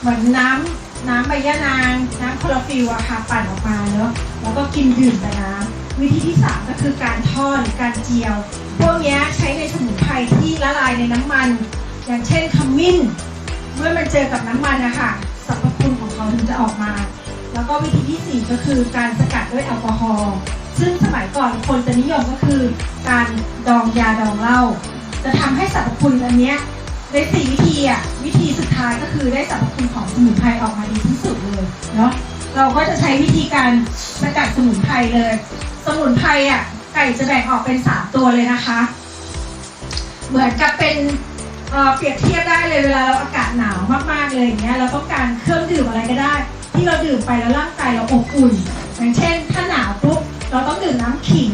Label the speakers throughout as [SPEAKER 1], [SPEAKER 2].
[SPEAKER 1] เหมือนน้ำน้ำใบยะนางน้ำคลอโรฟิลอะค่ะปั่นออกมาเนอะแล้วก็กินดื่มแต่น้ำวิธีที่สามก็คือการทอดหรือการเจียว พวกนี้ใช้ในสมุนไพรที่ละลายในน้ำมัน อย่างเช่นขมิ้น เมื่อมันเจอกับน้ำมันนะคะสรรพคุณของเขาถึงจะออกมา แล้วก็วิธีที่สี่ก็คือการสกัดด้วยแอลกอฮอล์ซึ่งสมัยก่อนคนจะนิยมก็คือ การดองยาดองเหล้าจะทำให้สรรพคุณอันเนี้ย ในสี่วิธีอะวิธีสุดท้ายก็คือได้สรรพคุณของสมุนไพรออกมาดีที่สุดเลยเนาะเราก็จะใช้วิธีการสกัดสมุนไพรเลย สมุนไพรอะไก่จะแบ่งออกเป็นสามตัวเลยนะคะ เหมือนกับเป็นเอ่อเปรียบเทียบได้เลยเวลาเราอากาศหนาวมากๆเลยอย่างเงี้ยเราต้องการเครื่องดื่มอะไรก็ได้ ที่เราดื่มไปแล้วร่างกายเราอบอุ่น อย่างเช่น ถ้าหนาวปุ๊บเราต้องดื่มน้ำขิง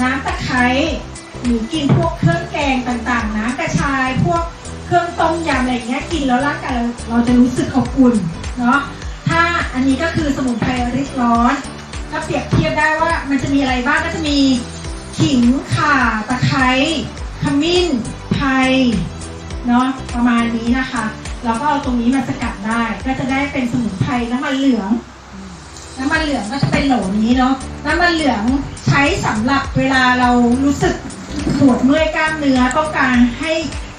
[SPEAKER 1] น้ำตะไคร้หรือกินพวกเครื่องแกงต่างๆน้ำกระชายพวก เครื่องต้มยำอะไรอย่างเงี้ยกินแล้วร่างกายเราเราจะรู้สึกอบอุ่นเนาะถ้าอันนี้ก็คือสมุนไพรริดร้อนก็เปรียบเทียบได้ว่ามันจะมีอะไรบ้างก็จะมีขิงข่าตะไคร้ขมิ้นไทยเนาะประมาณนี้นะคะเราก็เอาตรงนี้มาสกัดได้ ก็จะได้เป็นสมุนไพรน้ำมันเหลืองน้ำมันเหลืองก็จะเป็นโหลนี้เนาะน้ำมันเหลืองใช้สำหรับเวลาเรารู้สึกปวดเมื่อยกล้ามเนื้อต้องการให้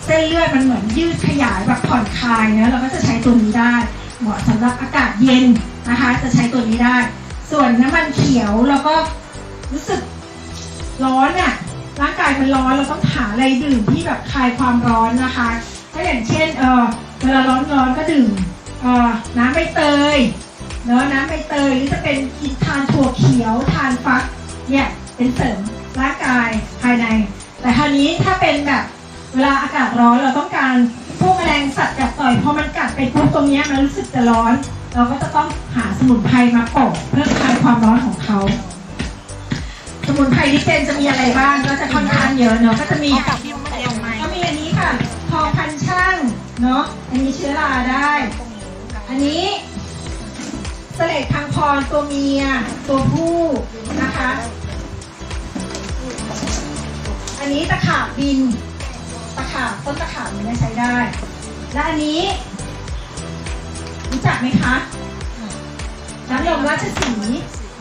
[SPEAKER 1] เส้นเลือดมันเหมือนยืดขยายแบบผ่อนคลายเนะเราก็จะใช้ตัวนี้ได้ เหมาะสำหรับอากาศเย็นนะคะ จะใช้ตัวนี้ได้ ส่วนน้ำมันเขียวเราก็รู้สึกร้อนอะ่ะร่างกายมันร้อนเราต้องหาอะไรดื่มที่แบบคลายความร้อนนะคะก็อย่างเช่นเออเวลาร้อนร้อนก็ดื่มเออน้ำใบเตยเนาะน้ำใบเตยหรือจะเป็นกินทานถั่วเขียวทานฟักเนี่ยเป็นเสริมร่างกายภายใน แต่คราวนี้ถ้าเป็นแบบ เวลาอากาศร้อนเราต้องการพวกแมลงสัตว์กัดต่อยพอมันกัดไปปุ๊บตรงเนี้ยมันรู้สึกจะร้อน เราก็จะต้องหาสมุนไพรมาโปะเพื่อคลายความร้อนของเขาสมุนไพรที่เป็นจะมีอะไรบ้างก็จะค่อนข้างเยอะเนาะก็จะมีก็มีอันนี้ค่ะทองพันช่างเนาะอันนี้เชื้อราได้ อันนี้เสลดพังพรตัวเมีย ตัวผู้นะคะ อันนี้ตะขาบบินตะขาบต้ นตะขาบเนี่ยใช้ได้ และอันนี้ รู้จักไหมคะน้ำนมราชสี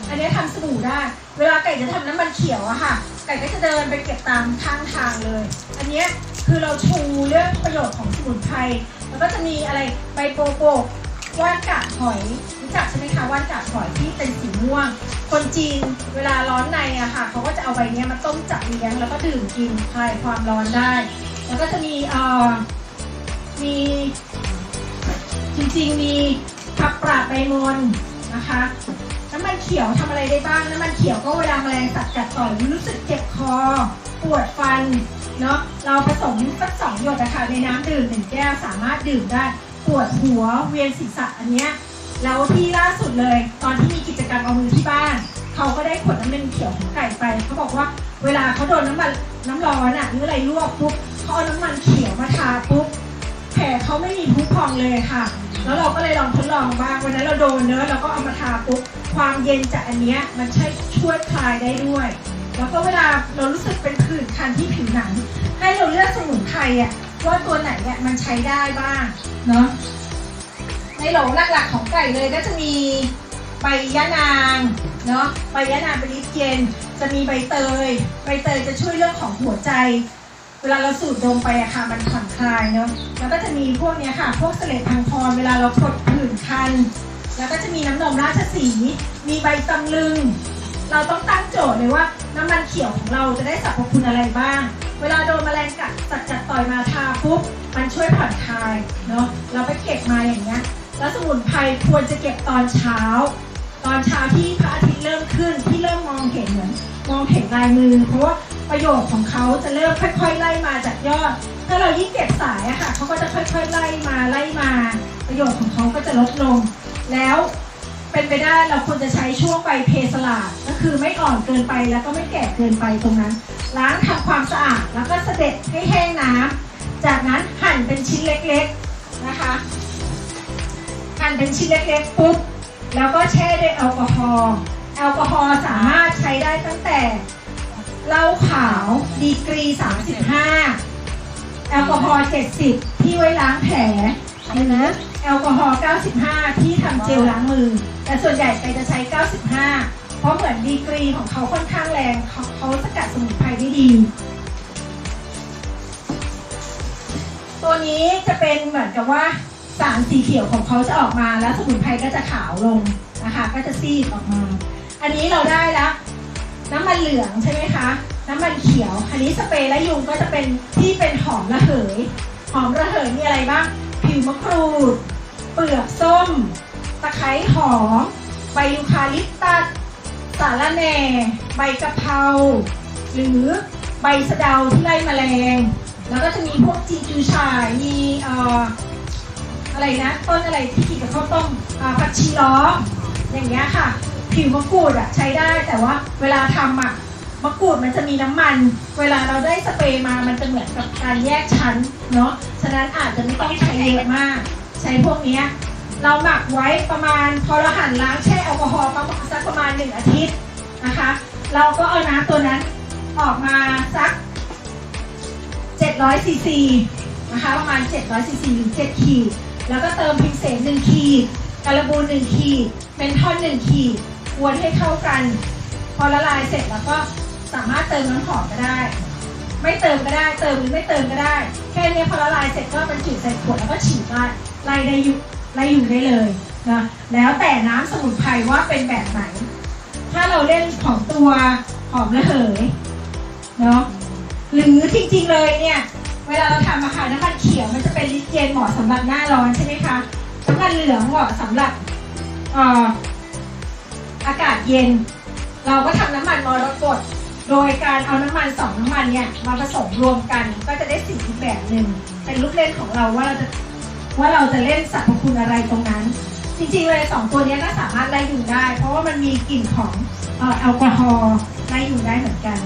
[SPEAKER 1] อันนี้ทำสบู่ได้ เวลาไก่จะทำน้ำมันเขียวอะค่ะ ไก่ก็จะเดินไปเก็บตามข้างทางเลย อันนี้คือเราชูเรื่องประโยชน์ของสมุนไพร แล้วก็จะมีอะไรใบโปโปกว่านกาดหอยรู้จักใช่ไหมคะว่านกาดหอยที่เป็นสีม่วง คนจีนเวลาร้อนในอะค่ะเขาก็จะเอาใบเนี้ยมาต้มจับเลี้ยงแล้วก็ดื่มกินคลายความร้อนได้ แล้วก็จะมีเอ่อมีจริงๆมีผักปราดใบมนนะคะน้ำมันเขียวทำอะไรได้บ้างน้ำมันเขียวก็เวลาแมลงสัตว์กัดต่อยรู้สึกเจ็บคอ ปวดฟันเนาะเราผสมสักสองหยดนะคะในน้ำดื่มหนึ่งแก้วสามารถดื่มได้ปวดหัวเวียนศีรษะอันเนี้ยแล้วที่ล่าสุดเลย ตอนที่มีกิจกรรมเอามือที่บ้าน เขาก็ได้ขวดน้ำมันเขียวของไก่ไป เขาบอกว่าเวลาเขาโดนน้ำมันน้ำร้อนอะหรืออะไรลวกปุ๊บ เขาเอาน้ำมันเขียวมาทาปุ๊บแผลเขาไม่มีพุพองเลยค่ะ แล้วเราก็เลยลองทดลองบ้างวันนั้นเราโดนเนื้อะเราก็เอามาทาปุ๊บความเย็นจากอันเนี้ยมันใช่ช่วยคลายได้ด้วย แล้วก็เวลาเรารู้สึกเป็นผื่นคันที่ผิวหนัง ให้เราเลือกสมุนไพรอะว่าตัวไหนอะมันใช้ได้บ้างเนาะในโหลหลักๆของไก่เลยก็จะมีใบยะนางเนาะใบยะนางเป็นลิปเย็น จะมีใบเตย ใบเตยจะช่วยเรื่องของหัวใจ วลาเราสูดดมไปอะค่ะมันผ่อนคลายเนาะแล้วก็จะมีพวกเนี้ยค่ะ พวกเสลดพังพรเวลาเรากดผื่นคัน แล้วก็จะมีน้ำนมราชสี มีใบตำลึง เราต้องตั้งโจทย์เลยว่าน้ำมันเขียวของเราจะได้สรรพคุณอะไรบ้าง เวลาโดนแมลงกัดสัตว์กัดต่อยมาทาปุ๊บมันช่วยผ่อนคลายเนาะเราไปเก็บมาอย่างเงี้ยแล้วสมุนไพรควรจะเก็บตอนเช้า ตอนเช้าที่พระอาทิตย์เริ่มขึ้นที่เริ่มมองเห็นเหมือน มองเห็นลายมือ เพราะว่าประโยชน์ของเขาจะเริ่มค่อย ๆ ไล่มาจากยอด ถ้าเรายิ่งเก็บสายอะค่ะเขาก็จะค่อย ๆ ไล่มาไล่มา ประโยชน์ของเขาก็จะลดลง แล้วเป็นไปได้เราควรจะใช้ช่วงใบเพสลาดก็คือไม่อ่อนเกินไปแล้วก็ไม่แก่เกินไปตรงนั้น ล้างทำความสะอาดแล้วก็เสด็จให้แห้งน้ำจากนั้นหั่นเป็นชิ้นเล็กๆนะคะ หั่นเป็นชิ้นเล็กๆปุ๊บแล้วก็แช่ด้วยแอลกอฮอล์ แอลกอฮอล์สามารถใช้ได้ตั้งแต่เหล้าขาวดีกรี 35 แอลกอฮอล์ 70 ที่ไว้ล้างแผลหรือแอลกอฮอล์ 95 ที่ทำเจลล้างมือ แต่ส่วนใหญ่ไปจะใช้ 95 เพราะเหมือนดีกรีของเขาค่อนข้างแรงเขาเขาสกัดสมุนไพรได้ดี ตัวนี้จะเป็นเหมือนกับว่าสารสีเขียวของเขาจะออกมาแล้วสมุนไพรก็จะขาวลงนะคะก็จะซีดออกมา อันนี้เราได้แล้วน้ำมันเหลืองใช่ไหมคะ น้ำมันเขียว อันนี้สเปรย์และยุงก็จะเป็นที่เป็นหอมระเหย หอมระเหยมีอะไรบ้าง ผิวมะกรูด เปลือกส้ม ตะไคร้หอม ใบยูคาลิปตัส สาระแหน่ ใบกะเพรา หรือใบสะเดาที่ไล่แมลง แล้วก็จะมีพวกจีจูชาย มีเอ่ออะไรนะ ต้นอะไรที่กินกับข้าวต้มผักชีล้อมอย่างเงี้ยค่ะ ผิวมะกรูดอะใช้ได้แต่ว่าเวลาทำอะมะกรูดมันจะมีน้ำมัน เวลาเราได้สเปรย์มามันจะเหมือนกับการแยกชั้นเนาะฉะนั้นอาจจะไม่ต้องใช้เยอะมาก ใช้พวกเนี้ยเราหมักไว้ประมาณพอเราหั่นล้างแช่แอลกอฮอล์ประมาณสักประมาณหนึ่งอาทิตย์นะคะ เราก็เอาน้ำตัวนั้นออกมาสัก 700ซีซีนะคะประมาณ 700ซีซีหรือ7ขีด แล้วก็เติมพิกเซน1ขีดการบูน1ขีดเป็นท่อน1ขีด กวนให้เข้ากัน พอละลายเสร็จแล้วก็สามารถเติมน้ำหอมก็ได้ ไม่เติมก็ได้ เติมหรือไม่เติมก็ได้ แค่นี้พอละลายเสร็จก็บรรจุใส่ขวดแล้วก็ฉีดได้ไล่ได้อยู่ไล่อยู่ได้เลยนะแล้วแต่น้ำสมุนไพรว่าเป็นแบบไหน ถ้าเราเล่นของตัวหอมระเหยเนาะหรือจริงๆเลยเนี่ยเวลาเราทำอาหารน้ำมันเขียวมันจะเป็นลิเย็นเหมาะสำหรับหน้าร้อนใช่ไหมคะน้ำมันเหลืองเหมาะสำหรับเอากาศเย็น เราก็ทำน้ำมันมอรกตโดยการเอาน้ำมันสองน้ำมันเนี่ยมาผสมรวมกันก็จะได้สีอีกแบบหนึ่งเป็นลูกเล่นของเราว่าเราจะว่าเราจะเล่นสรรพคุณอะไรตรงนั้น จริงๆเลยสองตัวนี้ก็สามารถไล่ยุงได้ เพราะว่ามันมีกลิ่นของเอ่อแอลกอฮอล์ไล่ยุงได้เหมือนกัน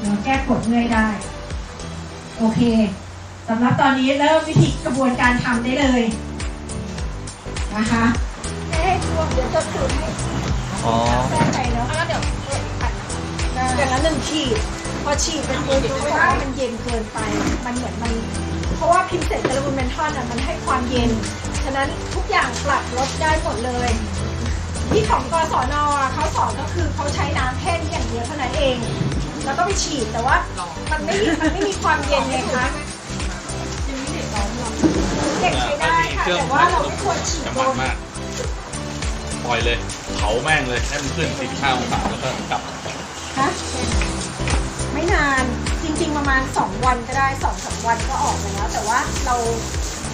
[SPEAKER 1] เนาแก้ปวดเมื่อยได้ โอเคสำหรับตอนนี้เริ่มวิธีกระบวนการทำได้เลยนะคะเอ๊ะเดี๋ยวจะสูตรให้
[SPEAKER 2] อ๋อ
[SPEAKER 1] แป้งไปเนาะ
[SPEAKER 3] แล้วเดี๋ยวผัด
[SPEAKER 1] อย่างละหนึ่งขีด พอฉีดเป็นปุ๊บเพราะว่ามันเย็นเกินไป มันเหมือนมัน เพราะว่าพิมเสร็จกระบุนเมนทอนอะมันให้ความเย็น ฉะนั้นทุกอย่างปรับลดได้หมดเลย ที่ของกศนอะเขาสอนก็คือเขาใช้น้ำแค่นี้อย่างเดียวเท่านั้นเอง แล้วก็ไปฉีดแต่ว่ามันไม่มีมันไม่มีความเย็นไงคะ เด็กใช้ได้ค่ะ แต่ว่าเราไม่ควรฉีด
[SPEAKER 2] จะ
[SPEAKER 1] โด
[SPEAKER 2] มัน
[SPEAKER 1] น
[SPEAKER 2] มาก ปล่อยเลยเผาแม่งเลยให้มันขึ้น15องศาแล้วก็กลับ
[SPEAKER 1] ฮะไม่นานจริง ๆ ประมาณ 2 วันก็ได้2อสวันก็ออกไปแล้ว แต่ว่าเรา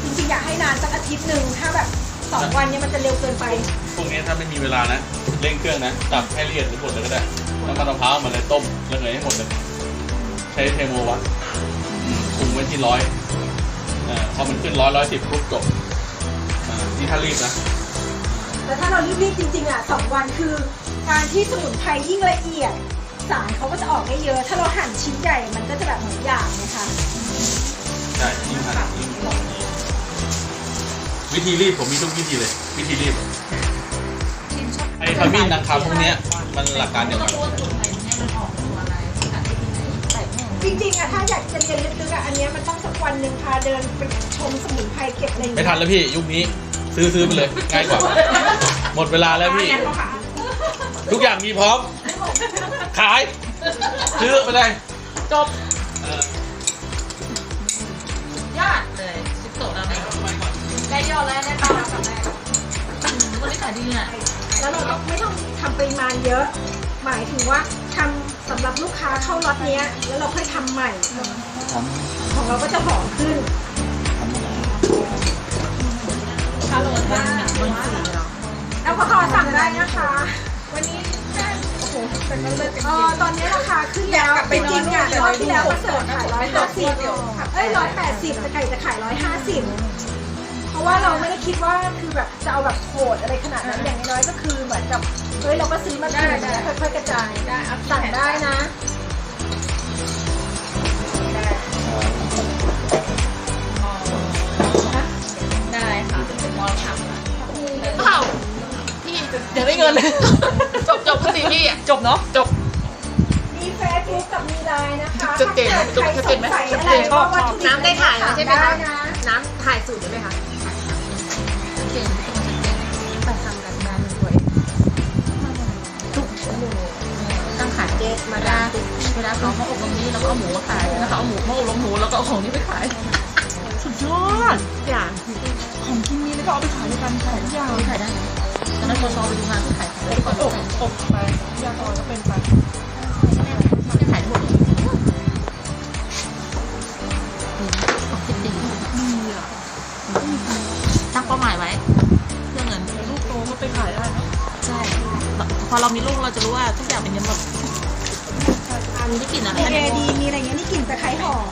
[SPEAKER 1] จริงๆอยากให้นานสักอาทิตย์หนึ่งถ้าแบบ 2 วันเนี่ยมันจะเร็วเกินไป
[SPEAKER 2] พวกนี้ถ้าไม่มีเวลานะเร่งเครื่องนะจับให้ละเอียดทั้งหมดเลยก็ได้แล้วก็มะพร้าวมาเลยต้มแล้วเนยให้หมดเลย ใช้เทโมวัดอืมคุมไว้ที่ร้อยอ่าพอมันขึ้นร้อยร้อยสิบปุ๊บจบอ่านี่ถ้ารีบนะ
[SPEAKER 1] แต่ถ้าเรารีบๆจริงๆอะสองวันคือการที่สมุนไพรยิ่งละเอียด สารเขาก็จะออกได้เยอะ ถ้าเราหั่นชิ้นใหญ่มันก็จะแบบเหมือนอย่างนะคะ
[SPEAKER 2] ใช่ยิ่งขนาดยิ่งหอมดีวิธีรีบผมมีทุกวิธีเลย วิธีรีบ
[SPEAKER 3] ชิมชอบ
[SPEAKER 2] ไอ้ขมิ้นนางคำพวกเนี้ยมันหลักการเดียว
[SPEAKER 3] ต้
[SPEAKER 2] กั
[SPEAKER 3] อนงรู้ว่าสูตรไหนให้มันออกตัวอะไรผัดที่ไหนใส่แม่ง
[SPEAKER 1] จริงๆอะถ้าอยากจะเรียนลึกๆอะอันเนี้ยมันต้องสักวันหนึ่งพาเดินไปชมสมุนไพรเก็บอะไรอย่าง
[SPEAKER 2] ไม่
[SPEAKER 1] เงี้ย
[SPEAKER 2] ทันแล้วพี่ยุคนี้ ซื้อซื้อไปเลยง่ายกว่า หมดเวลาแล้วพี่ ทุกอย่างมีพร้อม ขาย ซื้อไปเลย
[SPEAKER 3] จบ
[SPEAKER 2] เออย
[SPEAKER 3] อดเลยสิบโตแล้วเนี่ยได้ยอดแล้วได้ตามแล้วกับแม่อืมวันนี้ขายดีอะ
[SPEAKER 1] แล้วเราก็ไม่ต้องทำปริมาณเยอะ หมายถึงว่าทำสำหรับลูกค้าเข้าล็อตเนี้ย แล้วเราค่อยทำใหม่ ของเราก็จะหอมขึ้น
[SPEAKER 3] ถ้าโหลดมันมันสีเนาะ
[SPEAKER 1] แอลกอฮอล์สั่งได้นะคะ วันนี้แค่โอ้โหเป็นเลิศเออตอนนี้ราคาขึ้นแล้วจริงๆเนี่ยรอบที่แล้วก็เสิร์ฟขายร้อยห้าสิบเอ้ยร้อยแปดสิบแต่ไก่จะขายร้อยห้าสิบเพราะว่าเราไม่ได้คิดว่าคือแบบจะเอาแบบโหดอะไรขนาดนั้นอย่างน้อยๆก็คือเหมือนกับเฮ้ยเราก็ซื้อมาถูกแล้วค่อยๆกระจาย
[SPEAKER 3] ได้อัพ
[SPEAKER 1] สั่งได้นะ
[SPEAKER 3] เดี๋ได้เงิน จบจบก็สิพี่จบเนาะ จบ
[SPEAKER 1] มีแฟซบุ๊กับมีไลน์นะคะ
[SPEAKER 3] ชัดเจนไหม
[SPEAKER 1] ถ้ากิดเจนไหมสงสัเจ
[SPEAKER 3] น อะไร
[SPEAKER 1] ว่าวับ
[SPEAKER 4] น้ำได้ถ่ายใช่ไหมคะ
[SPEAKER 1] น้ำ
[SPEAKER 4] ถ่ายสูตรได้ไหมคะ
[SPEAKER 3] เก่
[SPEAKER 4] ไปทำกันการสนึ่วโมง
[SPEAKER 3] ตั้งขายเจ๊มาดา
[SPEAKER 4] เว
[SPEAKER 3] ลาเขาเมาอบตรงนี้แล้วก็เอาหมูมาขายแล้วก็เอาหมูมาอบลงหมูแล้วก็เอาของนี้ไปขาย สุดยอด อย่างของกินนี้แล้วก็เอาไปขายด้วยกันขายทุกอย่างขายได้ ตอนนั้นพอชอไปดูงานที่ขายของเลยก่อน
[SPEAKER 4] อบอบไปยากรก็เป็นไป
[SPEAKER 3] ไม่ขายหมดเลยคิดดี
[SPEAKER 4] ดีอะ
[SPEAKER 3] ตั้งเป้าหมายไว้เพื่อเงิน
[SPEAKER 4] ลูกโตก็ไปขายได้นะ
[SPEAKER 3] ใช่พอเรามีลูกเราจะรู้ว่าทุกอย่างเป็นเงินหมดมีได้กลิ่นอะไร
[SPEAKER 1] มีเอดีมีอะไรเงี้ยนี่กลิ่นตะไคร้หอม